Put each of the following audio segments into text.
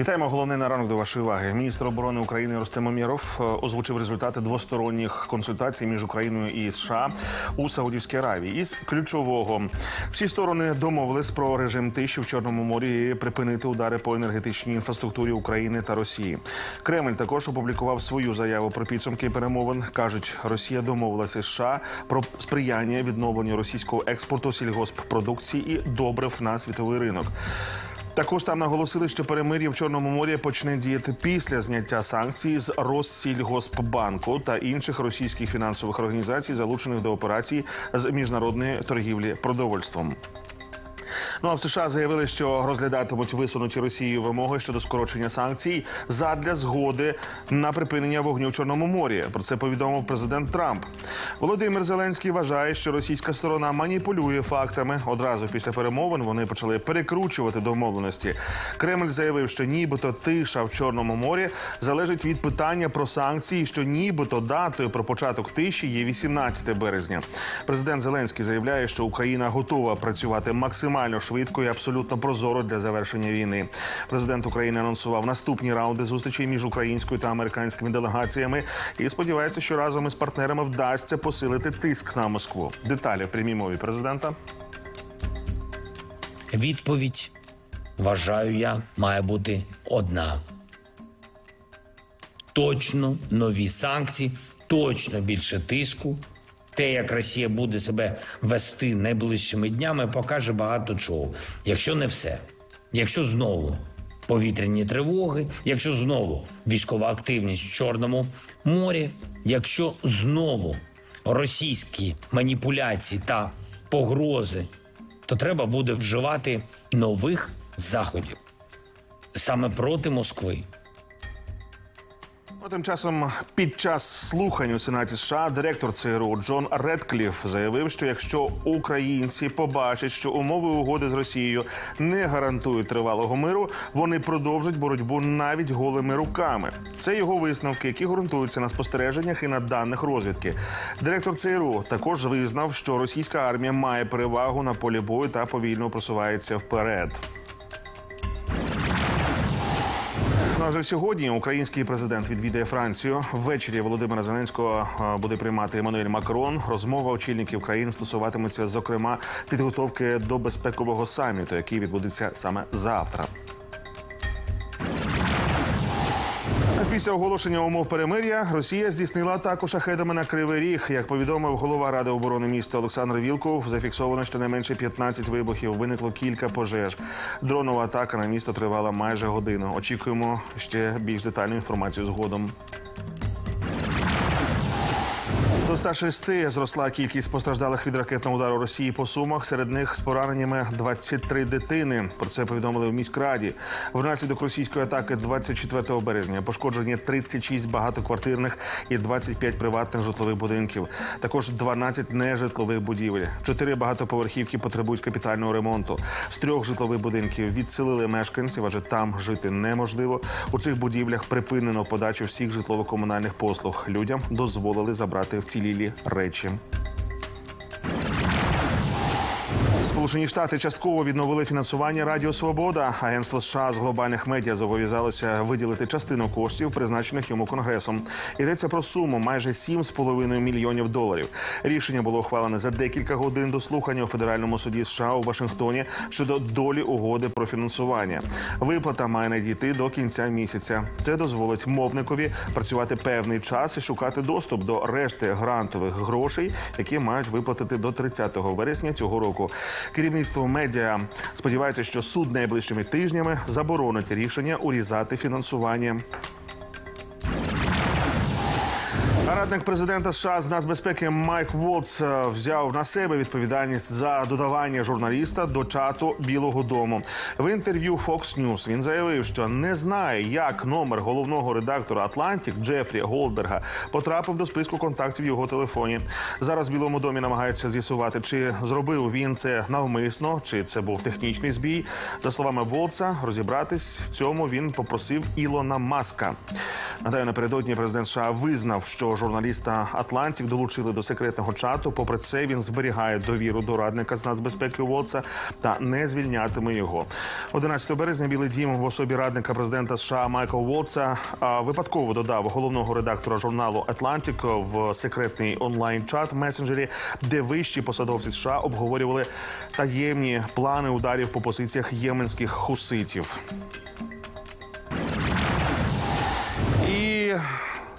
Вітаємо головне на ранок до вашої уваги. Міністр оборони України Ростем Омєров е, озвучив результати двосторонніх консультацій між Україною і США у Саудівській Аравії. Із ключового всі сторони домовились про режим тиші в Чорному морі і припинити удари по енергетичній інфраструктурі України та Росії. Кремль також опублікував свою заяву про підсумки перемовин. кажуть, Росія домовилася США про сприяння відновленню російського експорту сільгосппродукції і добрив на світовий ринок. Також там наголосили, що перемир'я в Чорному морі почне діяти після зняття санкцій з Россільгоспбанку та інших російських фінансових організацій, залучених до операції з міжнародної торгівлі продовольством. Ну а в США заявили, що розглядатимуть висунуті Росією вимоги щодо скорочення санкцій задля згоди на припинення вогню в Чорному морі. Про це повідомив президент Трамп. Володимир Зеленський вважає, що російська сторона маніпулює фактами. Одразу після перемовин вони почали перекручувати домовленості. Кремль заявив, що нібито тиша в Чорному морі залежить від питання про санкції, що нібито датою про початок тиші є 18 березня. Президент Зеленський заявляє, що Україна готова працювати максимально швидко і абсолютно прозоро для завершення війни. Президент України анонсував наступні раунди зустрічей між українською та американськими делегаціями і сподівається, що разом із партнерами вдасться посилити тиск на Москву. Деталі в прямій мові президента. Відповідь, вважаю я, має бути одна. Точно нові санкції, точно більше тиску. Те, як Росія буде себе вести найближчими днями, покаже багато чого. Якщо не все, якщо знову повітряні тривоги, якщо знову військова активність в Чорному морі, якщо знову російські маніпуляції та погрози то треба буде вживати нових заходів саме проти Москви. Ну, Тим часом під час слухань у Сенаті США директор ЦРУ Джон Редкліф заявив, що якщо українці побачать, що умови угоди з Росією не гарантують тривалого миру, вони продовжать боротьбу навіть голими руками. Це його висновки, які ґрунтуються на спостереженнях і на даних розвідки. Директор ЦРУ також визнав, що російська армія має перевагу на полі бою та повільно просувається вперед. Ну, а вже сьогодні український президент відвідає Францію. Ввечері Володимира Зеленського е, буде приймати Еммануель Макрон. Розмова очільників країн стосуватиметься, зокрема, підготовки до безпекового саміту, який відбудеться саме завтра. Після оголошення умов перемир'я Росія здійснила атаку шахедами на Кривий Ріг. Як повідомив голова ради оборони міста Олександр Вілков, зафіксовано щонайменше 15 вибухів. Виникло кілька пожеж. Дронова атака на місто тривала майже годину. Очікуємо ще більш детальну інформацію згодом. До 106 зросла кількість постраждалих від ракетного удару Росії по сумах. Серед них з пораненнями 23 дитини. Про це повідомили в міськраді. Внаслідок російської атаки 24 березня пошкоджені 36 багатоквартирних і 25 приватних житлових будинків. Також 12 нежитлових будівель. Чотири багатоповерхівки потребують капітального ремонту. З трьох житлових будинків відселили мешканців, адже там жити неможливо. У цих будівлях припинено подачу всіх житлово-комунальних послуг. Людям дозволили забрати вцілілі речі. Сполучені Штати частково відновили фінансування Радіо Свобода. Агентство США з глобальних медіа зобов'язалося виділити частину коштів, призначених йому конгресом. Йдеться про суму майже 7,5 мільйонів доларів. Рішення було ухвалене за декілька годин до слухання у федеральному суді США у Вашингтоні щодо долі угоди про фінансування. Виплата має надійти до кінця місяця. Це дозволить мовникові працювати певний час і шукати доступ до решти грантових грошей, які мають виплатити до 30 вересня цього року. Керівництво медіа сподівається, що суд найближчими тижнями заборонить рішення урізати фінансування. Радник президента США з нацбезпеки Майк Волц е, взяв на себе відповідальність за додавання журналіста до чату Білого Дому. В інтерв'ю Fox News він заявив, що не знає, як номер головного редактора Атлантік Джефрі Голдберга потрапив до списку контактів його телефоні. Зараз в Білому домі намагаються з'ясувати, чи зробив він це навмисно, чи це був технічний збій. За словами Волца, розібратись в цьому він попросив Ілона Маска. Нагадаю, напередодні президент США визнав, що журналіста Атлантік долучили до секретного чату. Попри це, він зберігає довіру до радника з нацбезпеки Уотса та не звільнятиме його. 11 березня Білий Дім в особі радника президента США Майкла Уотса випадково додав головного редактора журналу Атлантік в секретний онлайн-чат в месенджері, де вищі посадовці США обговорювали таємні плани ударів по позиціях єменських хуситів.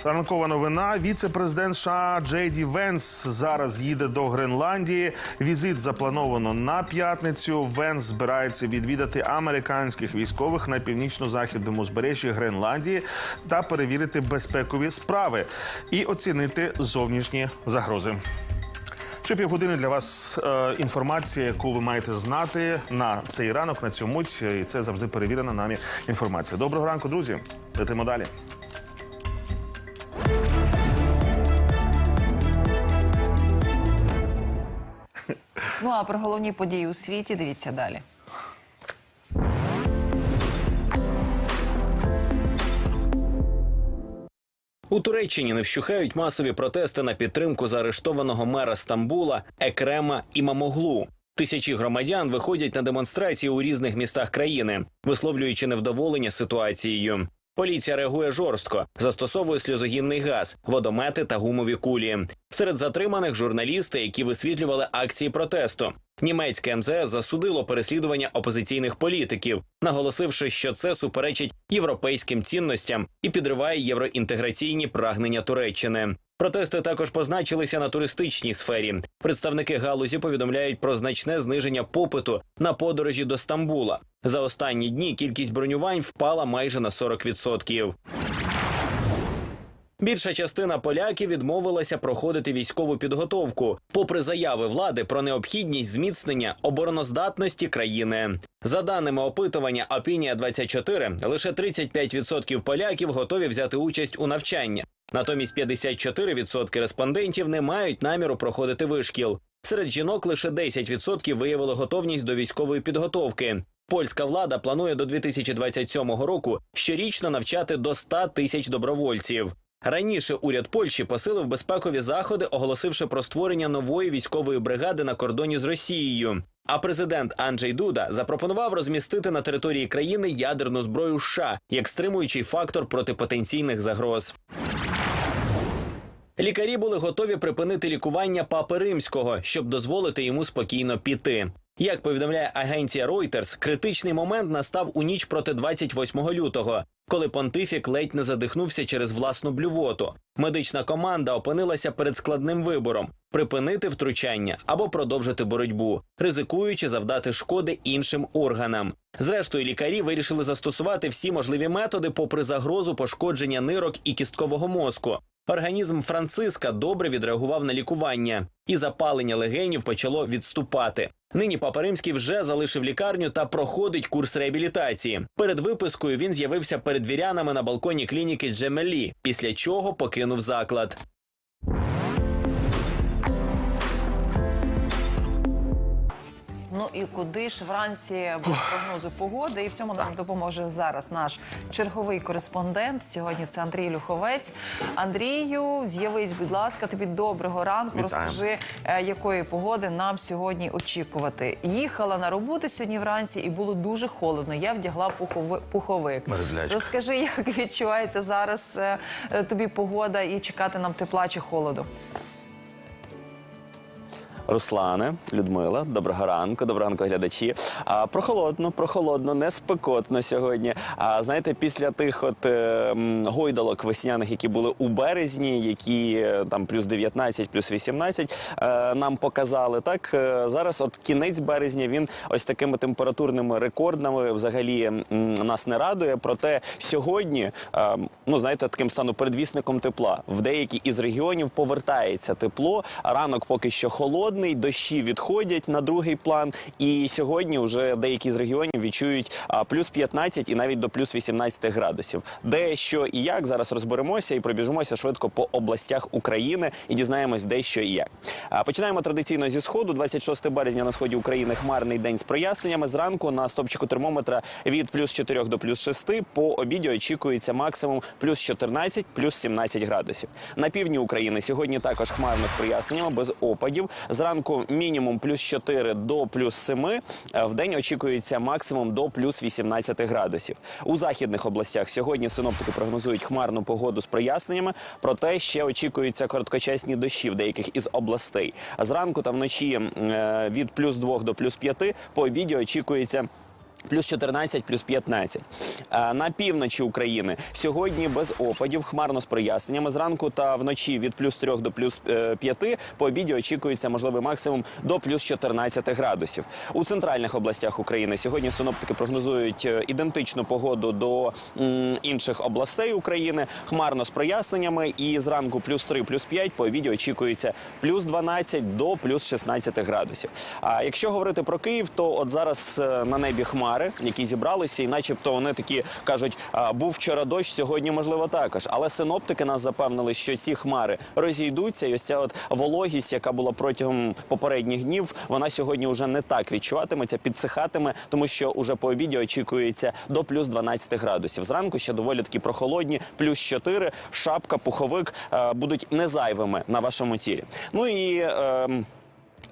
Ранкова новина. Віце-президент США Джей Ді Венс зараз їде до Гренландії. Візит заплановано на п'ятницю. Венс збирається відвідати американських військових на північно-західному узбережжі Гренландії та перевірити безпекові справи і оцінити зовнішні загрози. Ще півгодини для вас е, інформація, яку ви маєте знати на цей ранок, на цю мить. І це завжди перевірена нами інформація. Доброго ранку, друзі. Летимо далі. Ну а про головні події у світі дивіться далі. У Туреччині не вщухають масові протести на підтримку заарештованого мера Стамбула Екрема Імамоглу. Тисячі громадян виходять на демонстрації у різних містах країни, висловлюючи невдоволення ситуацією. Поліція реагує жорстко, застосовує сльозогінний газ, водомети та гумові кулі. Серед затриманих журналісти, які висвітлювали акції протесту. Німецьке МЗС засудило переслідування опозиційних політиків, наголосивши, що це суперечить європейським цінностям і підриває євроінтеграційні прагнення Туреччини. Протести також позначилися на туристичній сфері. Представники галузі повідомляють про значне зниження попиту на подорожі до Стамбула. За останні дні кількість бронювань впала майже на 40%. Більша частина поляків відмовилася проходити військову підготовку, попри заяви влади про необхідність зміцнення обороноздатності країни. За даними опитування Опінія 24 лише 35% поляків готові взяти участь у навчанні. Натомість 54% респондентів не мають наміру проходити вишкіл. Серед жінок лише 10% виявили готовність до військової підготовки. Польська влада планує до 2027 року щорічно навчати до 100 тисяч добровольців. Раніше уряд Польщі посилив безпекові заходи, оголосивши про створення нової військової бригади на кордоні з Росією. А президент Анджей Дуда запропонував розмістити на території країни ядерну зброю США як стримуючий фактор проти потенційних загроз. Лікарі були готові припинити лікування папи римського, щоб дозволити йому спокійно піти. Як повідомляє агенція Reuters, критичний момент настав у ніч проти 28 лютого, коли понтифік ледь не задихнувся через власну блювоту. Медична команда опинилася перед складним вибором: припинити втручання або продовжити боротьбу, ризикуючи завдати шкоди іншим органам. Зрештою, лікарі вирішили застосувати всі можливі методи, попри загрозу пошкодження нирок і кісткового мозку. Організм Франциска добре відреагував на лікування, і запалення легенів почало відступати. Нині Папа Римський вже залишив лікарню та проходить курс реабілітації. Перед випискою він з'явився перед вірянами на балконі клініки Джемелі, після чого покинув заклад. Ну і куди ж вранці без прогнозу погоди? І в цьому нам допоможе зараз наш черговий кореспондент. Сьогодні це Андрій Люховець. Андрію, з'явись, будь ласка, тобі доброго ранку. Вітаю. Розкажи, е, якої погоди нам сьогодні очікувати. Їхала на роботу сьогодні вранці, і було дуже холодно. Я вдягла пухови- пуховик. Мерзлячка. Розкажи, як відчувається зараз е, е, тобі погода і чекати нам тепла чи холоду? Руслане, Людмила, доброго ранку, доброго ранку, глядачі. А, прохолодно, прохолодно, не спекотно сьогодні. А знаєте, після тих от е, гойдалок весняних, які були у березні, які е, там плюс 19, плюс 18, е, нам показали. Так е, зараз, от кінець березня, він ось такими температурними рекордами взагалі м, нас не радує. Проте сьогодні, е, ну знаєте, таким стану передвісником тепла. В деякі із регіонів повертається тепло. Ранок поки що холодний. Прохолодний, дощі відходять на другий план. І сьогодні вже деякі з регіонів відчують плюс 15 і навіть до плюс 18 градусів. Де що і як зараз розберемося і пробіжимося швидко по областях України і дізнаємось, де що і як. Починаємо традиційно зі сходу. 26 березня на сході України хмарний день з проясненнями. Зранку на стопчику термометра від плюс 4 до плюс 6. По обіді очікується максимум плюс 14, плюс 17 градусів. На півдні України сьогодні також хмарно з проясненнями без опадів. Зранку мінімум плюс 4 до плюс 7. Е, В день очікується максимум до плюс 18 градусів. У західних областях сьогодні синоптики прогнозують хмарну погоду з проясненнями, проте ще очікуються короткочасні дощі в деяких із областей. Зранку та вночі е, від плюс 2 до плюс 5 по обіді очікується. Плюс 14, плюс 15. На півночі України сьогодні без опадів, хмарно з проясненнями. Зранку та вночі від плюс 3 до плюс е, 5. По обіді очікується можливий максимум до плюс 14 градусів. У центральних областях України сьогодні синоптики прогнозують е, ідентичну погоду до інших областей України. Хмарно з проясненнями. І зранку плюс 3, плюс 5. По обіді очікується плюс 12 до плюс 16 градусів. А якщо говорити про Київ, то от зараз е, на небі хмари, які зібралися, і начебто вони такі кажуть, був вчора дощ, сьогодні можливо також. Але синоптики нас запевнили, що ці хмари розійдуться, і ось ця от вологість, яка була протягом попередніх днів, вона сьогодні вже не так відчуватиметься, підсихатиме, тому що уже по обіді очікується до плюс 12 градусів. Зранку ще доволі такі прохолодні, плюс 4, шапка, пуховик е, будуть незайвими на вашому тілі. Ну і. ем,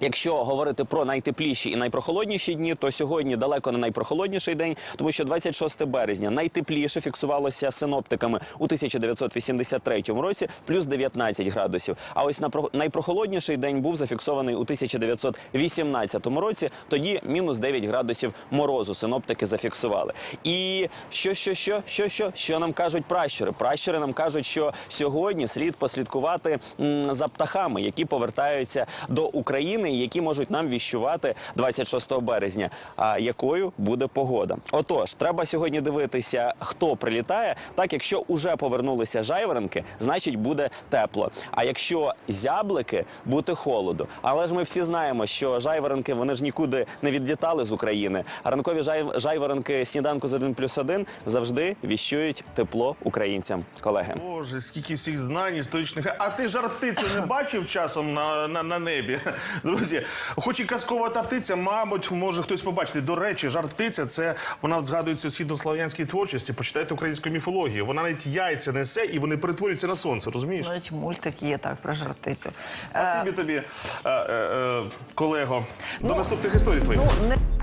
Якщо говорити про найтепліші і найпрохолодніші дні, то сьогодні далеко не найпрохолодніший день, тому що 26 березня найтепліше фіксувалося синоптиками у 1983 році, плюс 19 градусів. А ось найпрохолодніший день був зафіксований у 1918 році. Тоді мінус 9 градусів морозу синоптики зафіксували. І що, що, що, що, що, що нам кажуть пращури? Пращури нам кажуть, що сьогодні слід послідкувати за птахами, які повертаються до України і які можуть нам віщувати 26 березня. А якою буде погода? Отож, треба сьогодні дивитися, хто прилітає. Так, якщо уже повернулися жайворонки, значить буде тепло. А якщо зяблики, буде холоду. Але ж ми всі знаємо, що жайворонки вони ж нікуди не відлітали з України. А ранкові жай- жайворонки сніданку з 1 плюс 1 завжди віщують тепло українцям. Колеги. Боже, скільки всіх знань історичних. А ти жар птиці не бачив часом на, на, на небі? Друзі, хоч і казкова та птиця, мабуть, може хтось побачити. До речі, жар птиця це вона згадується в східнослав'янській творчості. Почитайте українську міфологію. Вона навіть яйця несе і вони перетворюються на сонце. Розумієш? Навіть мультик є так про жартицю. птицю. Спасибі тобі, е, е, е, колего. До ну, наступних історій твоїх. Ну не